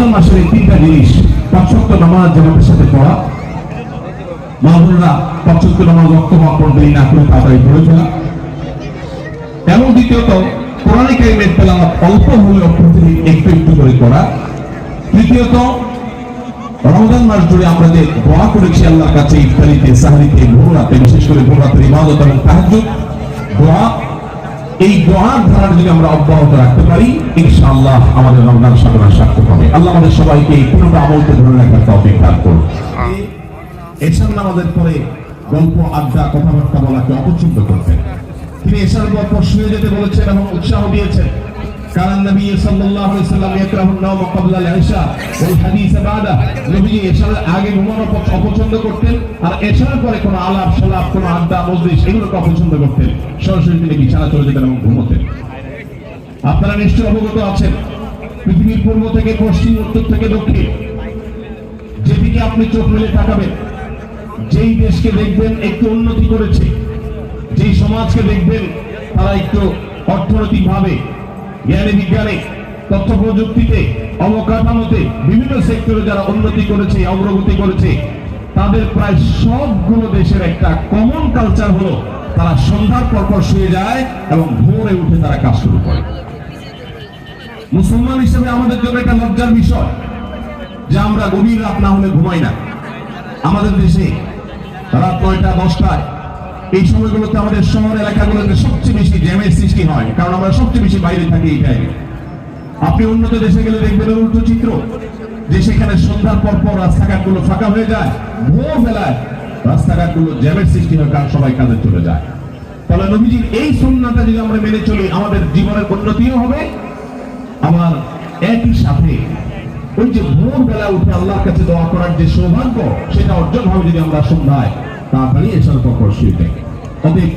রমজান মাসের এই তিনটা জিনিস পাঁচশক্ত নামাজ জামাতের সাথে পড়া মাহবুবরা পাঁচশক্ত নামাজ রক্ত মাপন দেরি না করে তাড়াতাড়ি পড়ে ফেলা। এবং দ্বিতীয়ত কোরআনিক কারিমের তেলাওয়াত অল্প হলেও প্রতিদিন একটু একটু করে করা। তৃতীয়ত, রমজান মাস জুড়ে আমরা যে দোয়া করেছি আল্লাহর কাছে, ইফতারিতে, সাহারিতে ভোর রাতে বিশেষ করে ভোর রাতের ইবাদত এবং তাহাজ্জুদ, দোয়া এই দোয়ার ধারা যদি আমরা অব্যাহত রাখতে পারি ইনশাআল্লাহ আমাদের রমজান সাধনা সার্থক হবে। আল্লাহ আমাদের সবাইকে এই পুরোটা আমলকে ধরে রাখার তৌফিক দান করুন। এছাড়া আমাদের পরে গল্প আড্ডা কথাবার্তা বলাকে অপছন্দ করতেন তিনি এছাড়া পর শুয়ে যেতে বলেছেন এবং উৎসাহ দিয়েছেন। কারণ নবী সাল্লাল্লাহু আলাইহি সাল্লাম ইয়াকরাহু নাওম ক্বাবলা আল-ইশা ওয়াল হাদিস বাদা নবী এশার আগে ঘুমানো পছ- অপছন্দ করতেন, আর এশার পরে কোনো আলাপ সালাপ, কোনো আড্ডা, মজলিস এগুলোকে অপছন্দ করতেন। সরাসরি তিনি বিছানা চলে যেতেন এবং ঘুমোতেন? আপনারা নিশ্চয় অবগত আছেন, পৃথিবীর পূর্ব থেকে পশ্চিম, উত্তর থেকে দক্ষিণ, যেদিকে আপনি চোখ মেলে তাকাবেন, যেই দেশকে দেখবেন একটু উন্নতি করেছে, যেই সমাজকে দেখবেন তারা একটু অর্থনৈতিক ভাবে জ্ঞানে বিজ্ঞানে তথ্য প্রযুক্তিতে অবকাঠামোতে বিভিন্ন সেক্টরে যারা উন্নতি করেছে, অগ্রগতি করেছে, তাদের প্রায় সবগুলো দেশের একটা কমন কালচার হলো, তারা সন্ধ্যার পর পর শুয়ে যায় এবং ভোরে উঠে তারা কাজ শুরু করে। মুসলমান হিসেবে আমাদের জন্য একটা লজ্জার বিষয় যে আমরা গভীর রাত না হলে ঘুমাই না। আমাদের দেশে রাত নয়টা, দশটায় এই সময়গুলোতে আমাদের শহর এলাকাগুলোতে সবচেয়ে বেশি জ্যামের সৃষ্টি হয়, কারণ আমরা সবচেয়ে বেশি বাইরে থাকি এই টাইমে আপনি উন্নত দেশে গেলে দেখবেন উল্টো চিত্র। যে সেখানে সন্ধ্যার পর পর রাস্তাঘাটগুলো ফাঁকা হয়ে যায়, ভোর বেলায় রাস্তাঘাটগুলো জ্যামের সৃষ্টি হয়, কারণ সবাই কাজে চলে যায়। তাহলে নবীজির এই সন্ন্যাটা যদি আমরা মেনে চলি, আমাদের জীবনের উন্নতিও হবে। আমার একই সাথে ওই যে ভোর বেলা উঠে আল্লাহর কাছে দোয়া করার যে সৌভাগ্য, সেটা অর্জন হবে যদি আমরা সন্ধ্যায় তাড়াতাড়ি এসব পর শুয়ে থাকি অতএব